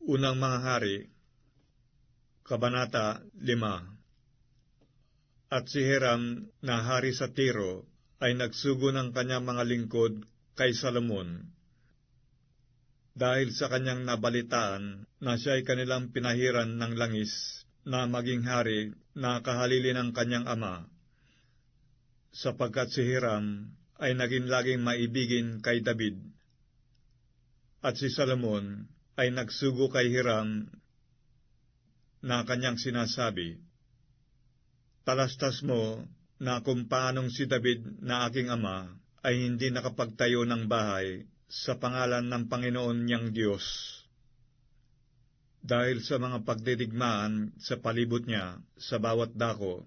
Unang mga hari, Kabanata 5 At si Hiram na hari sa Tiro ay nagsugo ng kanyang mga lingkod kay Salomon. Dahil sa kanyang nabalitaan na siya ay kanilang pinahiran ng langis na maging hari na kahalili ng kanyang ama, sapagkat si Hiram ay naging laging maibigin kay David. At si Salomon ay nagsugo kay Hiram na kanyang sinasabi, Talastas mo na kung paanong si David na aking ama ay hindi nakapagtayo ng bahay sa pangalan ng Panginoon niyang Diyos. Dahil sa mga pagdidigmaan sa palibot niya sa bawat dako,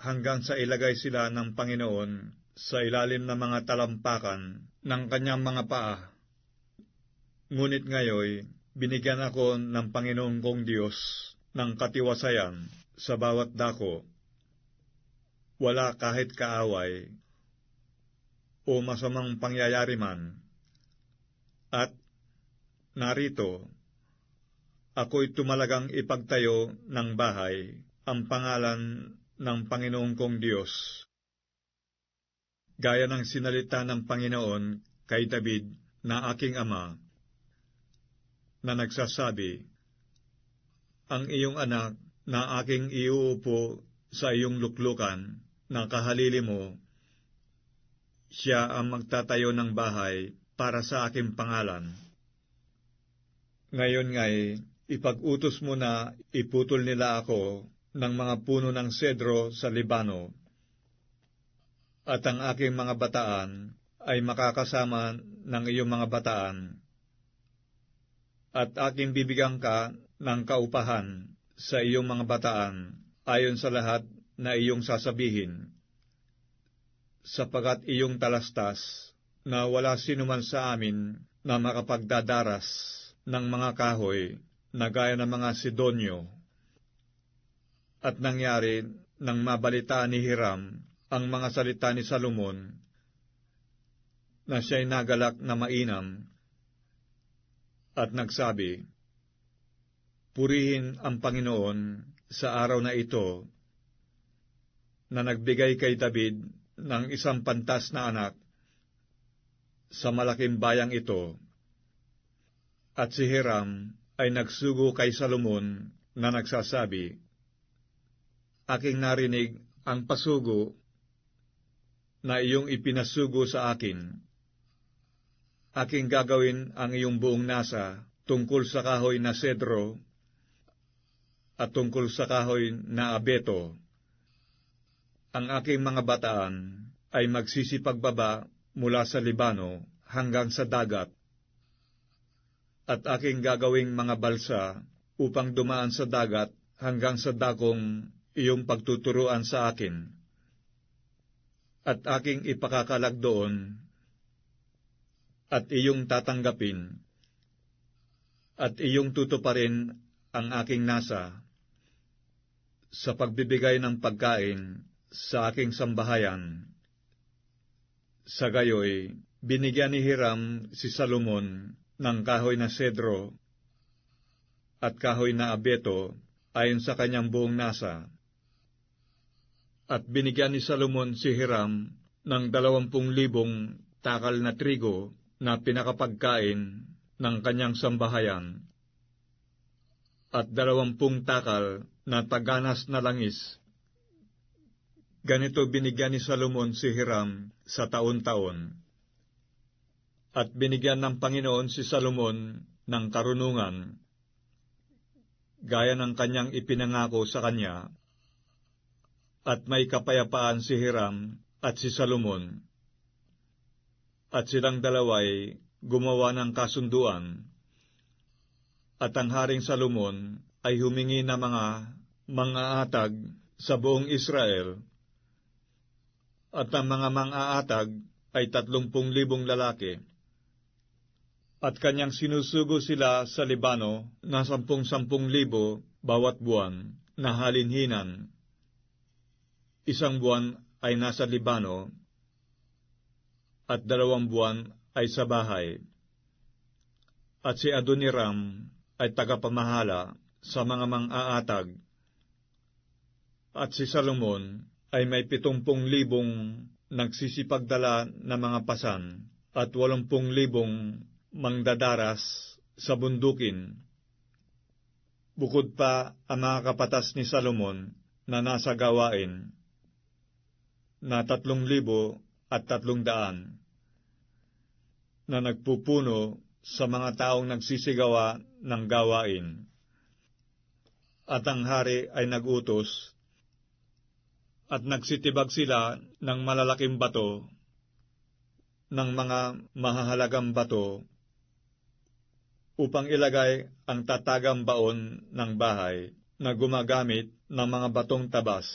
hanggang sa ilagay sila ng Panginoon sa ilalim ng mga talampakan ng kanyang mga paa. Ngunit ngayon, binigyan ako ng Panginoong kong Diyos ng katiwasayan sa bawat dako. Wala kahit kaaway o masamang pangyayari man. At narito, ako'y tumalagang ipagtayo ng bahay ang pangalan ng Panginoong kong Diyos. Gaya ng sinalita ng Panginoon kay David na aking ama, na nagsasabi, Ang iyong anak na aking iuupo sa iyong luklukan na kahalili mo siya ang magtatayo ng bahay para sa aking pangalan. Ngayon ngay, ipag-utos mo na iputol nila ako ng mga puno ng sedro sa Libano, at ang aking mga bataan ay makakasama ng iyong mga bataan, at aking bibigyan ka ng kaupahan sa iyong mga bataan ayon sa lahat na iyong sasabihin sapagat iyong talastas na wala sinuman sa amin na makapagdadaras ng mga kahoy na gaya ng mga Sidonyo. At nangyari nang mabalita ni Hiram ang mga salita ni Salomon na siya'y nagalak na mainam at nagsabi, Purihin ang Panginoon sa araw na ito na nagbigay kay David ng isang pantas na anak sa malaking bayang ito. At si Hiram ay nagsugo kay Salomon na nagsasabi, Aking narinig ang pasugo na iyong ipinasugo sa akin. Aking gagawin ang iyong buong nasa tungkol sa kahoy na sedro at tungkol sa kahoy na abeto. Ang aking mga bataan ay magsisipagbaba mula sa Libano hanggang sa dagat, at aking gagawing mga balsa upang dumaan sa dagat hanggang sa dakong iyong pagtuturuan sa akin, at aking ipakakalag doon, at iyong tatanggapin, at iyong tutuparin ang aking nasa, sa pagbibigay ng pagkain sa aking sambahayan. Sa gayoy, binigyan ni Hiram si Salomon ng kahoy na sedro at kahoy na abeto ayon sa kanyang buong nasa. At binigyan ni Salomon si Hiram ng dalawampung libong takal na trigo na pinakapagkain ng kanyang sambahayan at dalawampung takal na taganas na langis Ganito binigyan ni Salomon si Hiram sa taon-taon. At binigyan ng Panginoon si Salomon ng karunungan, gaya ng kanyang ipinangako sa kanya, at may kapayapaan si Hiram at si Salomon. At silang dalaway gumawa ng kasunduan, at ang Haring Salomon ay humingi ng mga mga atag sa buong Israel at ang mga mang-aatag ay tatlumpung libong lalaki. At kanyang sinusugo sila sa Libano na sampung-sampung libo bawat buwan na halinhinan. Isang buwan ay nasa Libano at dalawang buwan ay sa bahay. at si Adoniram ay tagapamahala sa mga mang-aatag, at si Salomon ay may pitumpung libong nagsisipagdala na mga pasan at walumpung libong mangdadaras sa bundukin. Bukod pa ang mga kapatas ni Salomon na nasa gawain na tatlong libo at tatlong daan na nagpupuno sa mga taong nagsisigawa ng gawain. At ang hari ay nagutos at nagsitibag sila ng malalaking bato, ng mga mahahalagang bato, upang ilagay ang tatagang baon ng bahay na gumagamit ng mga batong tabas.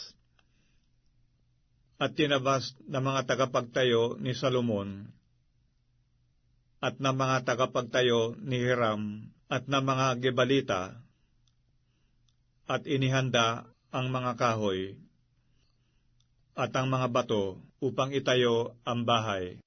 At tinabas ng mga tagapagtayo ni Salomon at ng mga tagapagtayo ni Hiram at ng mga gebalita at inihanda ang mga kahoy at ang mga bato upang itayo ang bahay.